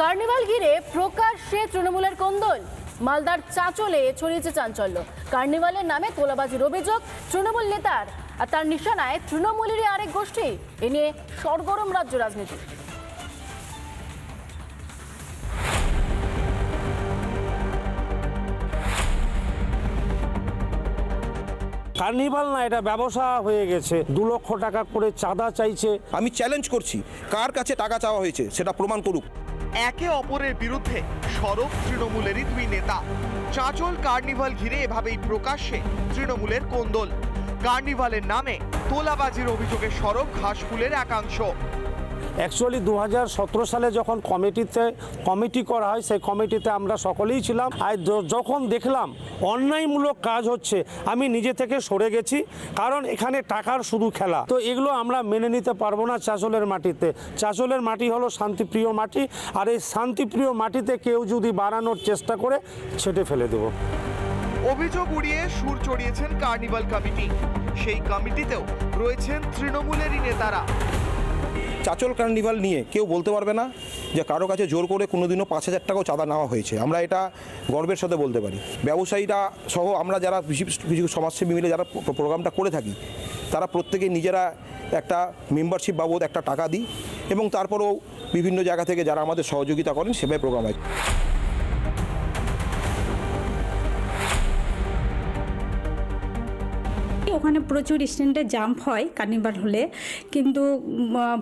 Carnival ঘিরে প্রকাশ্যে তৃণমূলের কোন্দল। মালদার চাঁচলে ছড়িয়েছে চাঞ্চল্য। কার্নিভালের নামে তোলাবাজির অভিযোগ তৃণমূল নেতার। আর তার নিশানায় তৃণমূলেরই আরেক গোষ্ঠী। এ নিয়ে সরগরম রাজ্য রাজনীতি। কার্নিভাল না এটা ব্যবসা হয়ে গেছে। দু লক্ষ টাকা করে চাঁদা চাইছে। আমি চ্যালেঞ্জ করছি কার কাছে টাকা চাওয়া হয়েছে সেটা প্রমাণ করুক। একে অপরের বিরুদ্ধে সরব তৃণমূলেরই দুই নেতা। চাঁচল কার্নিভাল ঘিরে এভাবেই প্রকাশ্যে তৃণমূলের কোন্দল। কার্নিভালের নামে তোলাবাজির অভিযোগে সরব ঘাসফুলের একাংশ। অ্যাকচুয়ালি দু হাজার সতেরো সালে যখন কমিটিতে, কমিটি করা হয়, সেই কমিটিতে আমরা সকলেই ছিলাম। আর যখন দেখলাম অন্যায়মূলক কাজ হচ্ছে, আমি নিজে থেকে সরে গেছি, কারণ এখানে টাকার শুধু খেলা। তো এগুলো আমরা মেনে নিতে পারব না চাঁচলের মাটিতে। চাঁচলের মাটি হলো শান্তিপ্রিয় মাটি, আর এই শান্তিপ্রিয় মাটিতে কেউ যদি বাড়ানোর চেষ্টা করে, ছেটে ফেলে দেবো। অভিযোগ উড়িয়ে সুর চড়িয়েছেন কার্নিভাল কমিটি। সেই কমিটিতেও রয়েছেন তৃণমূলেরই নেতারা। চাচল কার্নিভাল নিয়ে কেউ বলতে পারবে না যে কারও কাছে জোর করে কোনোদিনও পাঁচ হাজার টাকাও চাঁদা নেওয়া হয়েছে। আমরা এটা গর্বের সাথে বলতে পারি। ব্যবসায়ীরা সহ আমরা যারা কিছু- সমাজসেবী মিলে যারা প্রোগ্রামটা করে থাকি, তারা প্রত্যেকে নিজেরা একটা মেম্বারশিপ বাবদ একটা টাকা দিই এবং তারপরেও বিভিন্ন জায়গা থেকে যারা আমাদের সহযোগিতা করেন সেভাবে প্রোগ্রাম হয়। ওখানে প্রচুর স্ট্যান্ডে জাম্প হয় কার্নিভাল হলে। কিন্তু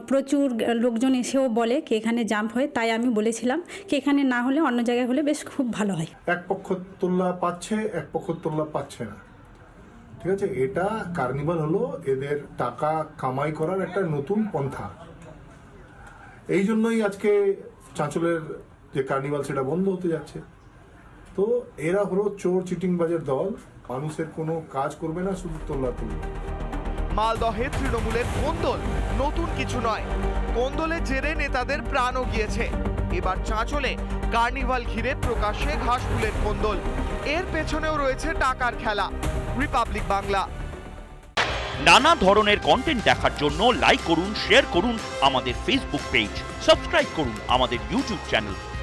প্রচুর লোকজন এসেও বলে কি এখানে জাম্প হয়, তাই আমি বলেছিলাম কি এখানে না হলে অন্য জায়গায় হলে বেশ খুব ভালো হয়। এক পক্ষ তোল্লা পাচ্ছে, এক পক্ষ তোল্লা পাচ্ছে না। ঠিক আছে? এটা কার্নিভাল হলো এদের টাকা কামাই করার একটা নতুন পন্থা। এই জন্যই আজকে চাঁচলের যে কার্নিভাল সেটা বন্ধ হতে যাচ্ছে। তো এরা হলো চোর চিটিংবাজের দল। মানুষের কোনো কাজ করবে না শুধু তোল্লা তুলবে। মালদহে তৃণমূলের কোন্দল নতুন কিছু নয়। কোন্দলের জেরে নেতাদের প্রাণও গিয়েছে। এবার চাঁচলে কার্নিভাল ঘিরে প্রকাশ্যে ঘাসফুলের কোন্দল। এর পেছনেও রয়েছে টাকার খেলা। রিপাবলিক বাংলা। নানা ধরনের কন্টেন্ট দেখার জন্য লাইক করুন শেয়ার করুন আমাদের ফেসবুক পেজ সাবস্ক্রাইব করুন আমাদের ইউটিউব চ্যানেল